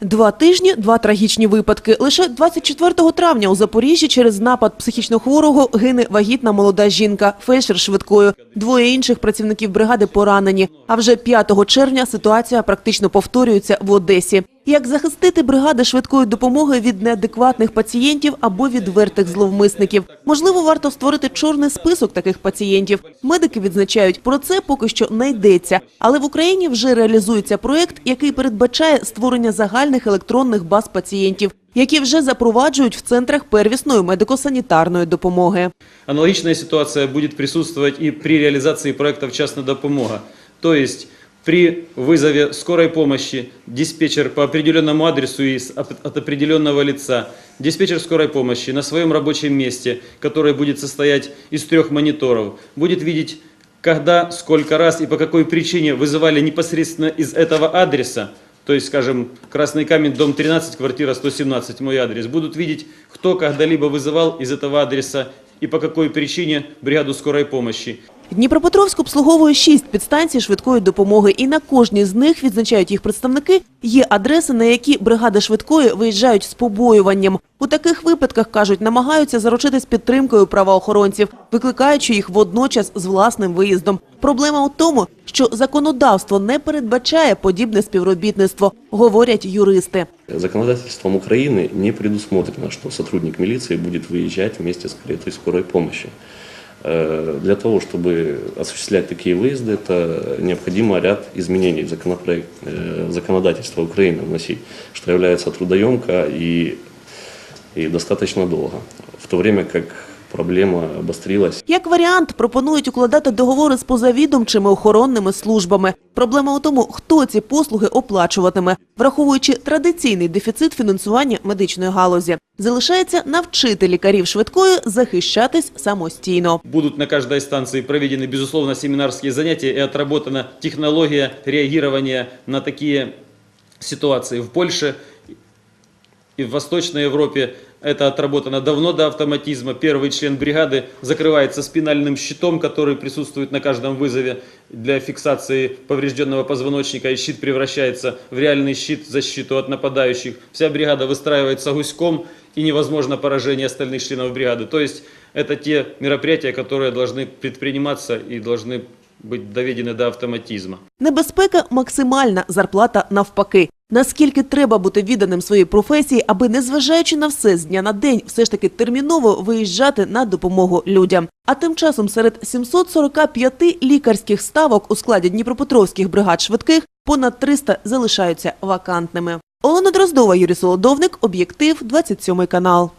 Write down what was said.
Два тижні, два трагічні випадки. Лише 24 травня у Запоріжжі через напад психічно хворого гине вагітна молода жінка, фельдшер швидкою. Двоє інших працівників бригади поранені. А вже 5 червня ситуація практично повторюється в Одесі. Як захистити бригади швидкої допомоги від неадекватних пацієнтів або відвертих зловмисників? Можливо, варто створити чорний список таких пацієнтів. Медики відзначають, про це поки що не йдеться. Але в Україні вже реалізується проект, який передбачає створення загальних електронних баз пацієнтів, які вже запроваджують в центрах первісної медико-санітарної допомоги. Аналогичная ситуация будет присутствовать и при реализации проектов «Частная допомога». То есть при вызове скорой помощи диспетчер по определенному адресу и от определенного лица, диспетчер скорой помощи на своем рабочем месте, который будет состоять из трех мониторов, будет видеть, когда, сколько раз и по какой причине вызывали непосредственно из этого адреса, то есть, скажем, Красный Камень, дом 13, квартира 117, мой адрес, будут видеть, кто когда-либо вызывал из этого адреса и по какой причине бригаду скорой помощи. Дніпропетровськ обслуговує шість підстанцій швидкої допомоги, і на кожній з них відзначають їх представники. Є адреси, на які бригади швидкої виїжджають з побоюванням. У таких випадках кажуть, намагаються заручитись підтримкою правоохоронців, викликаючи їх водночас з власним виїздом. Проблема у тому, що законодавство не передбачає подібне співробітництво, говорять юристи. Законодательством Украины не предусмотрено, что сотрудник милиции будет выезжать вместе каретой скорой помощи. Э, Для того, чтобы осуществлять такие выезды, это необходимо ряд изменений в законопроект, э, в законодательство Украины вносить, что является трудоемко и, и достаточно долго. В то время как проблема обострилась Як варіант, пропонують укладати договори з позавідомчими охоронними службами. Проблема у тому, хто ці послуги оплачуватиме, враховуючи традиційний дефіцит фінансування медичної галузі. Залишається навчити лікарів швидкої захищатись самостійно. Будут на каждой станции проведены, безусловно, семинарские занятия и отработана технология реагирования на такие ситуации. В Польше и в Восточной Европе это отработано давно до автоматизма. Первый член бригады закрывается спинальным щитом, который присутствует на каждом вызове для фиксации поврежденного позвоночника, и щит превращается в реальный щит, защиту от нападающих. Вся бригада выстраивается гуськом, и невозможно поражение остальных членов бригады. То есть это те мероприятия, которые должны предприниматься и должны быть доведены до автоматизма. Небезпека максимальна, зарплата навпаки. Наскільки треба бути відданим своїй професії, аби, незважаючи на все з дня на день, все ж таки терміново виїжджати на допомогу людям. А тим часом серед 745 лікарських ставок у складі Дніпропетровських бригад швидких понад 300 залишаються вакантними. Олена Дроздова, Юрій Солодовник, Об'єктив, 27 канал.